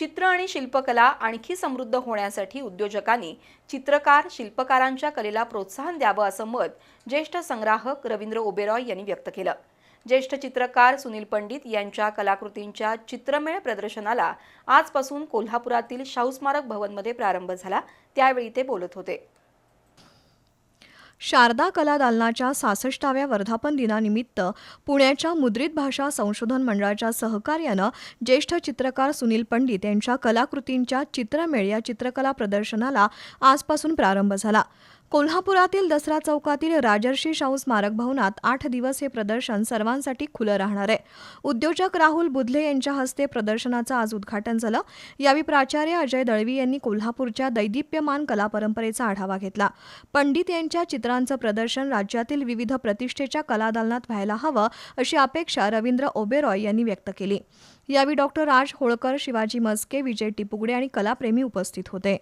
चित्र आणि शिल्पकला आणखी समृद्ध होण्यासाठी उद्योजकांनी चित्रकार शिल्पकारांच्या कलेला प्रोत्साहन द्यावं असं मत ज्येष्ठ संग्राहक रवींद्र ओबेरॉय यांनी व्यक्त केलं. ज्येष्ठ चित्रकार सुनील पंडित यांच्या कलाकृतींच्या चित्रमेळ प्रदर्शनाला आजपासून कोल्हापुरातील शाहू स्मारक भवनमध्ये प्रारंभ झाला. त्यावेळी ते बोलत होते. शारदा कला दालनाच्या सासष्टाव्या वर्धापन दिनानिमित्त पुण्याच्या मुद्रित भाषा संशोधन मंडळाच्या सहकार्यानं ज्येष्ठ चित्रकार सुनील पंडित यांच्या कलाकृतींच्या चित्रमेळ या चित्रकला प्रदर्शनाला आजपासून प्रारंभ झाला. कोल्हापुरातील दसरा चौकातील राजर्षी शाहू स्मारक भवनात आठ दिवस हे प्रदर्शन सर्वांसाठी खुलं राहणार आहे. उद्योजक राहुल बुधले यांच्या हस्ते प्रदर्शनाचं आज उद्घाटन झालं. यावेळी प्राचार्य अजय दळवी यांनी कोल्हापूरच्या दैदिप्यमान कला परंपरेचा आढावा घेतला. पंडित यांच्या चित्रांचं प्रदर्शन राज्यातील विविध प्रतिष्ठेच्या कलादालनात व्हायला हवं अशी अपेक्षा रवींद्र ओबेरॉय यांनी व्यक्त केली. यावेळी डॉक्टर राज होळकर शिवाजी मस्के विजय टिपुगडे आणि कलाप्रेमी उपस्थित होते.